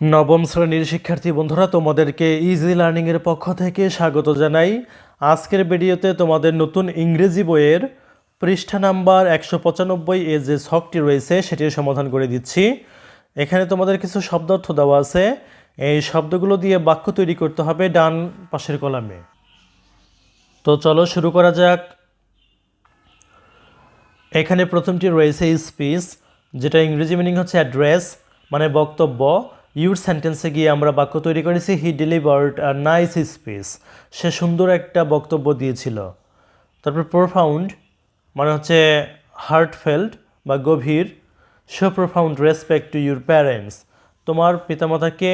নবম শ্রেণির শিক্ষার্থী বন্ধুরা, তোমাদেরকে ইজি লার্নিংয়ের পক্ষ থেকে স্বাগত জানাই। আজকের ভিডিওতে তোমাদের নতুন ইংরেজি বইয়ের পৃষ্ঠা নাম্বার একশো পঁচানব্বই এ যে ছকটি রয়েছে, সেটির সমাধান করে দিচ্ছি। এখানে তোমাদের কিছু শব্দার্থ দেওয়া আছে। এই শব্দগুলো দিয়ে বাক্য তৈরি করতে হবে ডান পাশের কলামে। তো চলো শুরু করা যাক। এখানে প্রথমটি রয়েছে স্পিচ যেটা ইংরেজি মিনিং হচ্ছে অ্যাড্রেস মানে বক্তব্য। ইউর সেন্টেন্সে গিয়ে আমরা বাক্য তৈরি করেছি he delivered a nice speech সে সুন্দর একটা বক্তব্য দিয়েছিল। তারপর প্রোফাউন্ড মানে হচ্ছে হার্টফেল্ড বা গভীর show profound respect to your parents তোমার পিতামাতাকে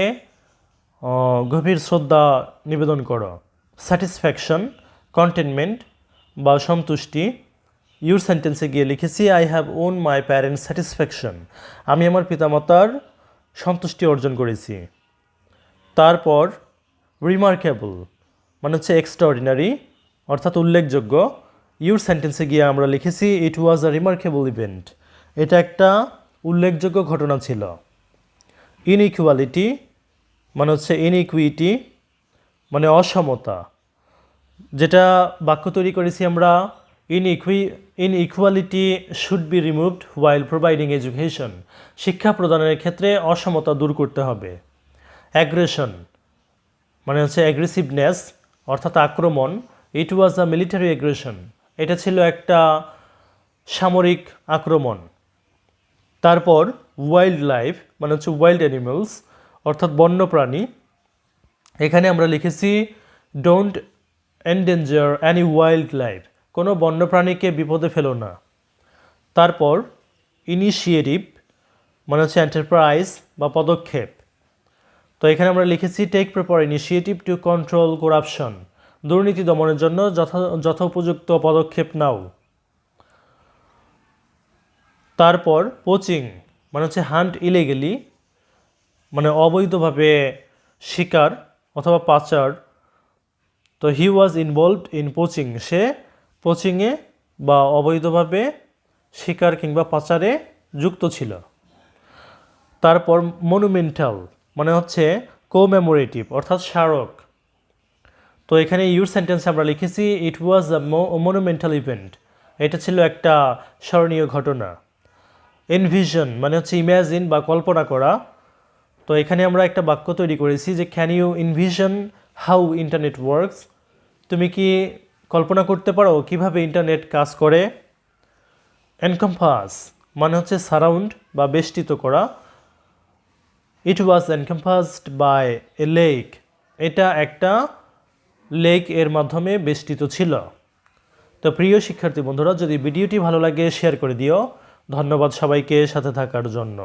গভীর শ্রদ্ধা নিবেদন করো। স্যাটিসফ্যাকশন কন্টেনমেন্ট বা সন্তুষ্টি। ইউর সেন্টেন্সে গিয়ে লিখেছি I have own my parents satisfaction আমি আমার পিতামাতার সন্তুষ্টি অর্জন করেছি। তারপর রিমার্কেবল মানে হচ্ছে এক্সট্রাঅর্ডিনারি অর্থাৎ উল্লেখযোগ্য ইউর সেন্টেন্সে গিয়ে আমরা লিখেছি ইট ওয়াজ আ রিমার্কেবল ইভেন্ট এটা একটা উল্লেখযোগ্য ঘটনা ছিল। ইনইকুয়ালিটি মানে হচ্ছে ইনইকুইটি মানে অসমতা, যেটা বাক্য তৈরি করেছি আমরা in equi inequality should be removed while providing education শিক্ষা প্রদানের ক্ষেত্রে অসমতা দূর করতে হবে। অ্যাগ্রেশন মানে হচ্ছে অ্যাগ্রেসিভনেস অর্থাৎ আক্রমণ ইট ওয়াজ আ মিলিটারি অ্যাগ্রেশন এটা ছিল একটা সামরিক আক্রমণ। তারপর ওয়াইল্ড লাইফ মানে হচ্ছে ওয়াইল্ড অ্যানিমালস অর্থাৎ বন্যপ্রাণী। এখানে আমরা লিখেছি don't endanger any wildlife কোনো বন্যপ্রাণীকে বিপদে ফেলো না। তারপর ইনিশিয়েটিভ মানে হচ্ছে এন্টারপ্রাইজ বা পদক্ষেপ। তো এখানে আমরা লিখেছি take proper initiative to control corruption দুর্নীতি দমনের জন্য যথা, যথোপযুক্ত পদক্ষেপ নাও। তারপর পোচিং মানে হচ্ছে হান্ট ইলিগেলি মানে অবৈধভাবে শিকার অথবা পাচার। তো he was involved in poaching সে পোচিংয়ে বা অবৈধভাবে শিকার কিংবা পাচারে যুক্ত ছিল। তারপর মনুমেন্টাল মানে হচ্ছে কোমেমোরেটিভ অর্থাৎ স্মারক। তো এখানে ইউর সেন্টেন্সে আমরা লিখেছি ইট ওয়াজ আ মনুমেন্টাল ইভেন্ট এটা ছিল একটা স্মরণীয় ঘটনা। এনভিশন মানে হচ্ছে ইম্যাজিন বা কল্পনা করা। তো এখানে আমরা একটা বাক্য তৈরি করেছি যে can you envision how internet works তুমি কি কল্পনা করতে পারো কীভাবে ইন্টারনেট কাজ করে। এনকম্পাস মানে হচ্ছে সারাউন্ড বা বেষ্টিত করা। ইট ওয়াজ এনকম্পাসড বাই এ লেক এটা একটা লেক এর মাধ্যমে বেষ্টিত ছিল। তো প্রিয় শিক্ষার্থী বন্ধুরা, যদি ভিডিওটি ভালো লাগে শেয়ার করে দিও। ধন্যবাদ সবাইকে সাথে থাকার জন্য।